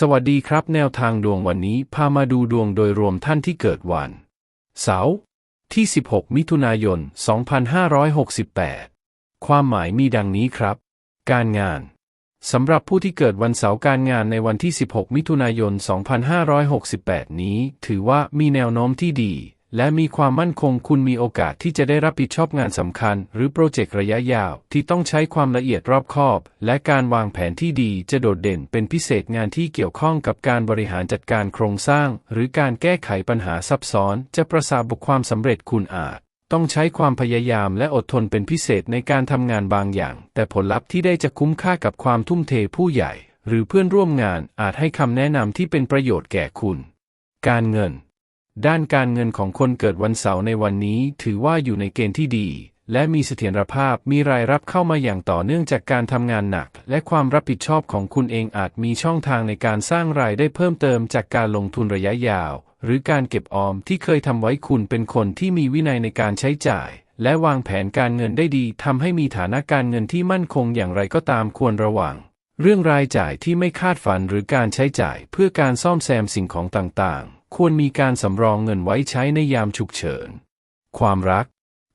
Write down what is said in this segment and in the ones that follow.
สวัสดีครับแนวทางดวงวันนี้พามาดูดวงโดยรวมท่านที่เกิดวัน เสาร์ที่ 16 มิถุนายน 2568 ความหมายมีดังนี้ครับ การงาน สำหรับผู้ที่เกิดวันเสาร์การงานในวันที่ 16 มิถุนายน 2568 นี้ ถือว่ามีแนวโน้มที่ดี และมีความมั่นคงคุณมีโอกาสที่จะได้รับผิดชอบงานสำคัญ หรือโปรเจกต์ระยะยาวที่ต้องใช้ความละเอียดรอบคอบ และการวางแผนที่ดีจะโดดเด่นเป็นพิเศษงานที่เกี่ยวข้องกับการบริหารจัดการโครงสร้าง หรือการแก้ไขปัญหาซับซ้อน จะประสาบความสำเร็จคุณอาจ ต้องใช้ความพยายามและอดทนเป็นพิเศษในการทำงานบางอย่าง แต่ผลลัพธ์ที่ได้จะคุ้มค่ากับความทุ่มเทผู้ใหญ่ หรือเพื่อนร่วมงานอาจให้คำแนะนำที่เป็นประโยชน์แก่คุณ การเงิน ด้านการเงินของคนเกิดวันเสาร์ในวันนี้ ถือว่าอยู่ในเกณฑ์ที่ดี และมีเสถียรภาพมีรายรับเข้ามาอย่างต่อเนื่องจากการทำงานหนัก และความรับผิดชอบของคุณเองอาจมีช่องทางในการสร้างรายได้เพิ่มเติมจากการลงทุนระยะยาว หรือการเก็บออมที่เคยทำไว้คุณเป็นคนที่มีวินัยในการใช้จ่าย และวางแผนการเงินได้ดีทำให้มีฐานะการเงินที่มั่นคงอย่างไรก็ตามควรระวัง เรื่องรายจ่ายที่ไม่คาดฝันหรือการใช้จ่ายเพื่อการซ่อมแซมสิ่งของต่างๆ ควรมีการสำรองเงินไว้ใช้ในยามฉุกเฉิน ความรัก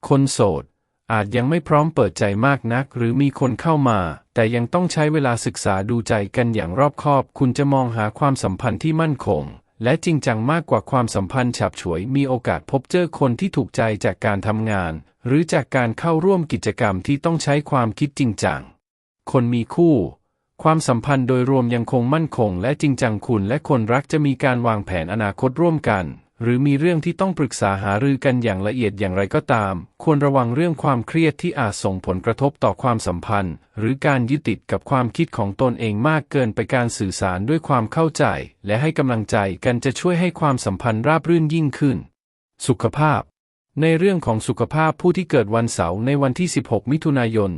คนโสด อาจยังไม่พร้อมเปิดใจมากนัก หรือมีคนเข้ามา แต่ยังต้องใช้เวลาศึกษาดูใจกันอย่างรอบคอบ คุณจะมองหาความสัมพันธ์ที่มั่นคง และจริงจังมากกว่าความสัมพันธ์ฉับฉวย มีโอกาสพบเจอคนที่ถูกใจจากการทำงาน หรือจากการเข้าร่วมกิจกรรมที่ต้องใช้ความคิดจริงจัง คนมีคู่ ความสัมพันธ์โดยรวมยังคงมั่นคงและจริงจังคุณและคนรักจะมีการวางแผนอนาคตร่วมกัน หรือมีเรื่องที่ต้องปรึกษาหารือกันอย่างละเอียดอย่างไรก็ตาม ควรระวังเรื่องความเครียดที่อาจส่งผลกระทบต่อความสัมพันธ์ หรือการยึดติดกับความคิดของตนเองมากเกินไปการสื่อสารด้วยความเข้าใจ และให้กำลังใจกันจะช่วยให้ความสัมพันธ์ราบรื่นยิ่งขึ้น สุขภาพ ในเรื่องของสุขภาพผู้ที่เกิดวันเสาร์ในวันที่ 16 มิถุนายน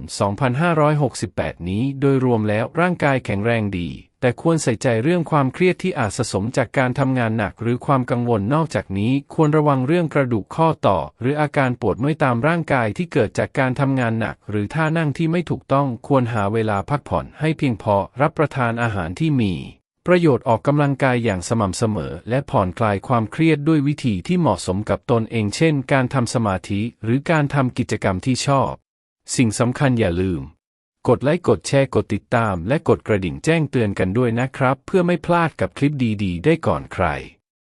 2568 นี้ โดยรวมแล้วร่างกายแข็งแรงดี แต่ควรใส่ใจเรื่องความเครียดที่อาจสะสมจากการทำงานหนักหรือความกังวลนอกจากนี้ ควรระวังเรื่องกระดูกข้อต่อ หรืออาการปวดเมื่อยตามร่างกายที่เกิดจากการทำงานหนัก หรือท่านั่งที่ไม่ถูกต้องควรหาเวลาพักผ่อนให้เพียงพอรับประทานอาหารที่มี ประโยชน์ออกกำลังกายอย่างสม่ำเสมอ และผ่อนคลายความเครียดด้วยวิธีที่เหมาะสมกับตนเอง เช่น การทำสมาธิหรือการทำกิจกรรมที่ชอบ สิ่งสำคัญอย่าลืม กดไลค์กดแชร์กดติดตาม และกดกระดิ่งแจ้งเตือนกันด้วยนะครับ เพื่อไม่พลาดกับคลิปดี ๆ ได้ก่อนใคร